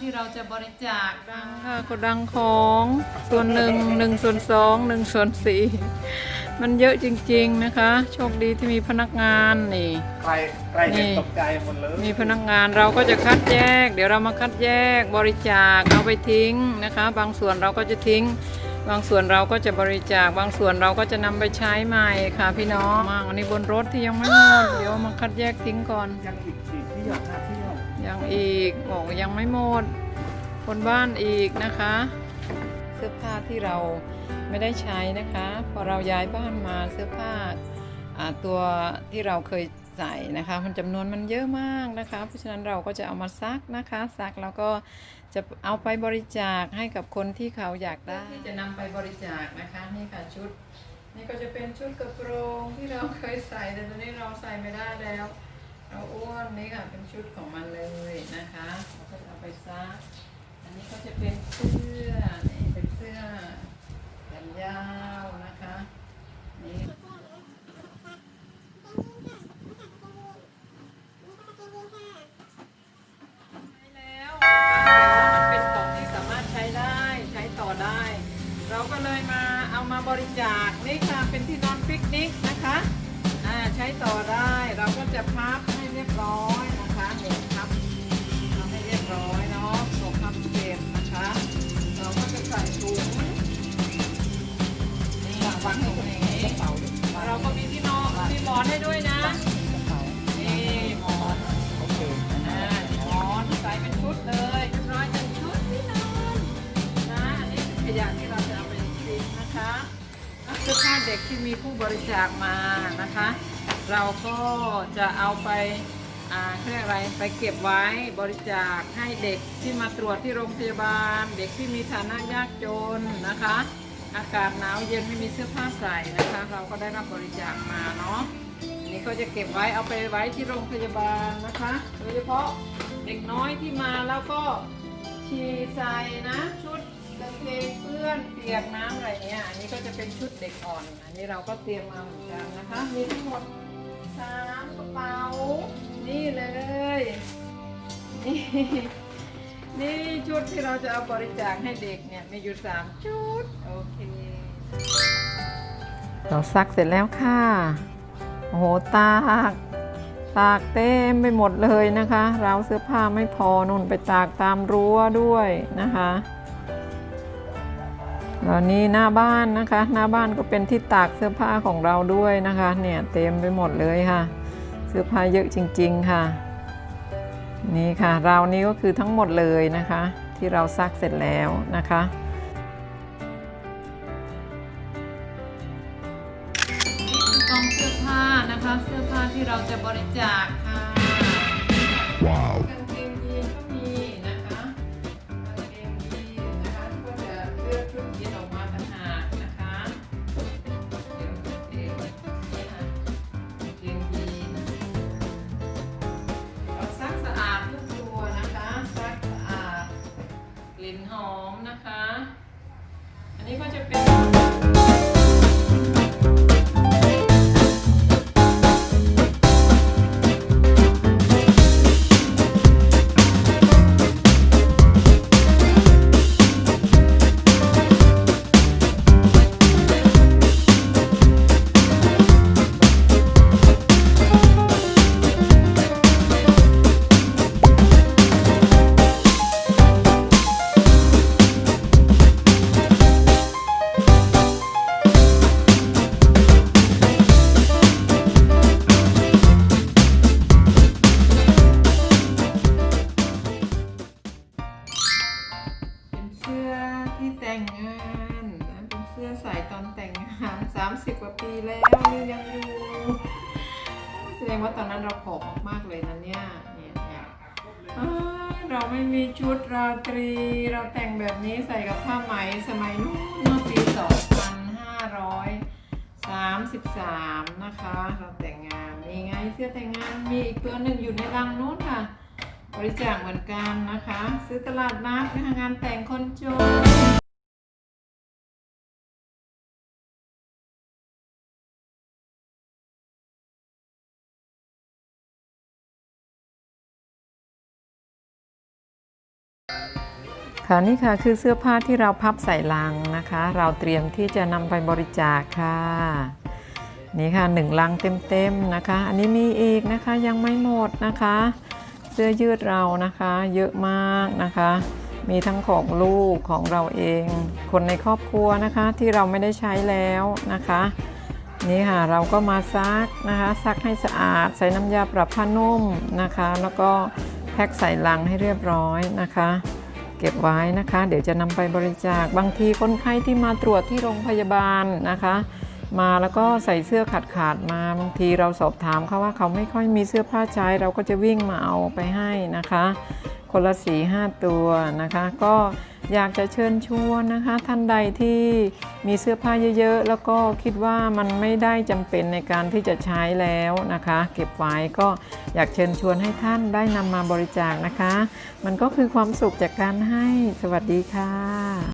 ที่เราจะบริจาคดังค่ะกดังของส่วนหนึ่งหนึ่งส่วนสองหนึ่งส่วนสี่มันเยอะจริงๆนะคะ โชคดีที่มีพนักงานนี่ใครใครเห็นนี่ตกใจหมดเลยมีพนักงานเราก็จะคัดแยก เดี๋ยวเรามาคัดแยกบริจาคเอาไปทิ้งนะคะ บางส่วนเราก็จะทิ้ง บางส่วนเราก็จะบริจาค บางส่วนเราก็จะนำไปใช้ใหม่ค่ะพี่น้องมากอันนี้บนรถที่ยังไม่หมดเดี๋ยวมาคัดแยกทิ้งก่อนยังอีกสี่เที่ยวห้าเที่ ยังอีกบอกยังไม่หมดคนบ้านอีกนะคะ เสื้อผ้าที่เราไม่ได้ใช้นะคะ พอเราย้ายบ้านมาเสื้อผ้าตัวที่เราเคยใส่นะคะ มันจำนวนมันเยอะมากนะคะ เพราะฉะนั้นเราก็จะเอามาซักนะคะซักแล้วก็จะเอาไปบริจาคให้กับคนที่เขาอยากได้ที่จะนำไปบริจาคนะคะนี่ค่ะชุด นี่ก็จะเป็นชุดกระโปรงที่เราเคยใส่แต่ตอนนี้เราใส่ไม่ได้แล้ว เราอ้วนนี่ค่ะเป็นชุดของมันเลยนะคะเราก็จะเอาไปซัก อันนี้ก็จะเป็นเสื้อ นี่เป็นเสื้อแขนยาวนะคะ นี่ใช้แล้วนะคะเดี๋ยวมันเป็นของที่สามารถใช้ได้ใช้ต่อได้เราก็เลยมาเอามาบริจาคนี่ค่ะเป็นที่นอนปิกนิกนะคะ อ่าใช้ต่อได้เราก็จะพับ รียบร้อยนะคะเนี่ยพับทำให้เรียบร้อยเนาะส่งพับเสร็จนะคะ เราก็จะใส่ถุงนี่วางถุงนี้เราก็มีที่นอนมีหมอนให้ด้วยนะนี่หมอนโอเคอ่หมอนใส่เป็นชุดเลยเรียบร้อยหนึ่งชุดที่นอนนะอันนี้เป็นขยะที่เราจะเอาไปทิ้งนะคะเสื้อผ้าเด็กที่มีผู้บริจาคมานะคะ เราก็จะเอาไปอ่าเขาเรียกอะไรไปเก็บไว้บริจาคให้เด็กที่มาตรวจที่โรงพยาบาล เด็กที่มีฐานะยากจนนะคะ อากาศหนาวเย็นไม่มีเสื้อผ้าใส่นะคะ เราก็ได้รับบริจาคมาเนาะอันนี้ก็จะเก็บไว้เอาไปไว้ที่โรงพยาบาลนะคะโดยเฉพาะเด็กน้อยที่มาแล้วก็ชีใส่นะชุดกางเกงเปื้อนเปียกน้ำอะไรเงี้ยอันนี้ก็จะเป็นชุดเด็กอ่อน อันนี้เราก็เตรียมมาเหมือนกันนะคะมีทั้งหมด สามกระเป๋า นี่เลย นี่นี่ชุดที่เราจะเอาบริจาคให้เด็กเนี่ยมีอยู่สามชุด โอเค เราซักเสร็จแล้วค่ะ โอ้โหตากตากเต็มไปหมดเลยนะคะ เราเสื้อผ้าไม่พอนุ่นไปตากตามรั้วด้วยนะคะ แล้วนี่หน้าบ้านนะคะ หน้าบ้านก็เป็นที่ตากเสื้อผ้าของเราด้วยนะคะ เนี่ยเต็มไปหมดเลยค่ะ เสื้อผ้าเยอะจริง ๆค่ะ นี่ค่ะราวนี้ก็คือทั้งหมดเลยนะคะ ที่เราซักเสร็จแล้วนะคะนี่คือกองเสื้อผ้านะคะ เสื้อผ้าที่เราจะบริจาคค่ะ ว้าว อัน ใส่ตอนแต่งงาน 30 กว่าปีแล้วนี่ยังอยู่แสดงว่าตอนนั้นเราผอมมากๆเลยนะเนี่ยเนี่ยเนี่ยเราไม่มีชุดราตรี เราแต่งแบบนี้ใส่กับผ้าไหมสมัยนู้นเมื่อปี 2533 นะคะ เราแต่งงานนี่ไงเสื้อแต่งงานมีอีกตัวหนึ่งอยู่ในรังนู้นค่ะ บริจาคเหมือนกันนะคะ ซื้อตลาดนัดนะคะงานแต่งคนจน ค่ะนี่ค่ะคือเสื้อผ้าที่เราพับใส่ลังนะคะ เราเตรียมที่จะนำไปบริจาคค่ะ นี่ค่ะหนึ่งลังเต็มๆนะคะ อันนี้มีอีกนะคะยังไม่หมดนะคะ เสื้อยืดเรานะคะ เยอะมากนะคะ มีทั้งของลูกของเราเอง คนในครอบครัวนะคะที่เราไม่ได้ใช้แล้วนะคะนี่ค่ะเราก็มาซักนะคะซักให้สะอาด ใส่น้ำยาปรับผ้านุ่มนะคะ แล้วก็แพ็คใส่ลังให้เรียบร้อยนะคะ เก็บไว้นะคะ เดี๋ยวจะนำไปบริจาคบางทีคนไข้ที่มาตรวจที่โรงพยาบาลนะคะ มาแล้วก็ใส่เสื้อขาดขาดมาบางทีเราสอบถามเขาว่าเขาไม่ค่อยมีเสื้อผ้าใช้ เราก็จะวิ่งมาเอาไปให้นะคะ คนละสีห้าตัวนะคะ ก็ อยากจะเชิญชวนนะคะ ท่านใดที่มีเสื้อผ้าเยอะๆ แล้วก็คิดว่ามันไม่ได้จำเป็นในการที่จะใช้แล้วนะคะ เก็บไว้ก็อยากเชิญชวนให้ท่านได้นำมาบริจาคนะคะ มันก็คือความสุขจากการให้สวัสดีค่ะ